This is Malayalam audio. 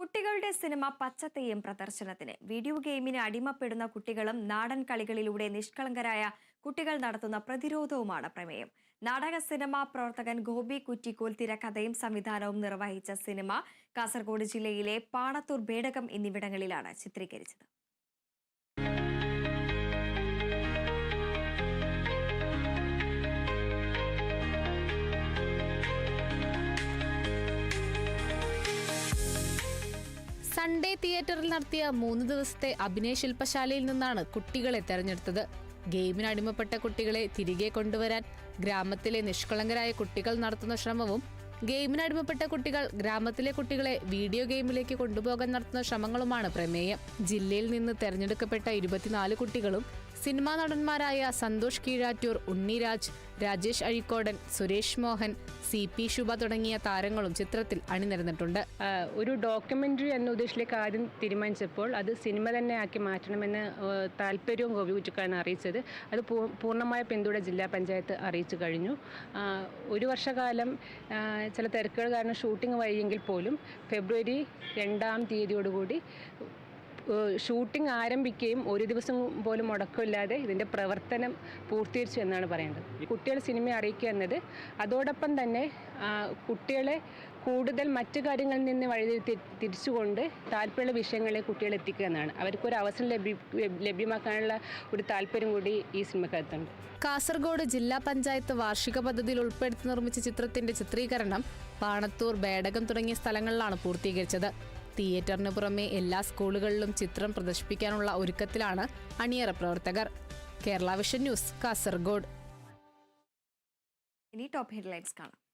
കുട്ടികളുടെ സിനിമ പച്ചത്തെയ്യം പ്രദർശനത്തിന്. വീഡിയോ ഗെയിമിന് അടിമപ്പെടുന്ന കുട്ടികളും നാടൻ കളികളിലൂടെ നിഷ്കളങ്കരായ കുട്ടികൾ നടത്തുന്ന പ്രതിരോധവുമാണ് പ്രമേയം. നാടക സിനിമാ പ്രവർത്തകൻ ഗോപി കുറ്റിക്കോൽ തിരക്കഥയും സംവിധാനവും നിർവഹിച്ച സിനിമ കാസർഗോഡ് ജില്ലയിലെ പാണത്തൂർ ബേടകം എന്നിവിടങ്ങളിലാണ് ചിത്രീകരിച്ചത്. സൺഡേ തിയേറ്ററിൽ നടത്തിയ മൂന്ന് ദിവസത്തെ അഭിനയ ശില്പശാലയിൽ നിന്നാണ് കുട്ടികളെ തെരഞ്ഞെടുത്തത്. ഗെയിമിന് അടിമപ്പെട്ട കുട്ടികളെ തിരികെ കൊണ്ടുവരാൻ ഗ്രാമത്തിലെ നിഷ്കളങ്കരായ കുട്ടികൾ നടത്തുന്ന ശ്രമവും ഗെയിമിന് അടിമപ്പെട്ട കുട്ടികൾ ഗ്രാമത്തിലെ കുട്ടികളെ വീഡിയോ ഗെയിമിലേക്ക് കൊണ്ടുപോകാൻ നടത്തുന്ന ശ്രമങ്ങളുമാണ് പ്രമേയം. ജില്ലയിൽ നിന്ന് തെരഞ്ഞെടുക്കപ്പെട്ട ഇരുപത്തിനാല് കുട്ടികളും സിനിമാ നടന്മാരായ സന്തോഷ് കീഴാറ്റൂർ ഉണ്ണിരാജ് രാജേഷ് അഴിക്കോടൻ സുരേഷ് മോഹൻ സി പി ശുഭ തുടങ്ങിയ താരങ്ങളും ചിത്രത്തിൽ അണിനിരന്നിട്ടുണ്ട്. ഒരു ഡോക്യുമെന്ററി എന്ന ഉദ്ദേശത്തിലേക്ക് ആദ്യം തീരുമാനിച്ചപ്പോൾ അത് സിനിമ തന്നെ ആക്കി മാറ്റണമെന്ന് താല്പര്യവും ഗോപി കുച്ചുക്കാണ് അറിയിച്ചത്. അത് പൂർണമായ പിന്തുണ ജില്ലാ പഞ്ചായത്ത് അറിയിച്ചു കഴിഞ്ഞു. ഒരു വർഷകാലം ചില തിരക്കുകൾ കാരണം ഷൂട്ടിംഗ് വൈകിയെങ്കിൽ പോലും ഫെബ്രുവരി രണ്ടാം തീയതിയോടുകൂടി ഷൂട്ടിംഗ് ആരംഭിക്കുകയും ഒരു ദിവസം പോലും മുടക്കമില്ലാതെ ഇതിന്റെ പ്രവർത്തനം പൂർത്തീകരിച്ചു എന്നാണ് പറയേണ്ടത്. കുട്ടികൾ സിനിമ അറിയിക്കുക എന്നത് അതോടൊപ്പം തന്നെ കുട്ടികളെ കൂടുതൽ മറ്റു കാര്യങ്ങളിൽ നിന്ന് വഴിതിരി തിരിച്ചുകൊണ്ട് താല്പര്യമുള്ള വിഷയങ്ങളെ കുട്ടികളെ എത്തിക്കുക എന്നാണ്. അവർക്കൊരു അവസരം ലഭ്യ ലഭ്യമാക്കാനുള്ള ഒരു താല്പര്യം കൂടി ഈ സിനിമക്കകത്തുണ്ട്. കാസർഗോഡ് ജില്ലാ പഞ്ചായത്ത് വാർഷിക പദ്ധതിയിൽ ഉൾപ്പെടുത്തി നിർമ്മിച്ച ചിത്രത്തിന്റെ ചിത്രീകരണം പാണത്തൂർ ബേടകം തുടങ്ങിയ സ്ഥലങ്ങളിലാണ് പൂർത്തീകരിച്ചത്. തിയേറ്ററിന് പുറമെ എല്ലാ സ്കൂളുകളിലും ചിത്രം പ്രദർശിപ്പിക്കാനുള്ള ഒരുക്കത്തിലാണ് അണിയറ പ്രവർത്തകർ. Kerala Vision News Kasaragod. ഇനി ടോപ്പ് ഹെഡ്ലൈൻസ് കാണാം.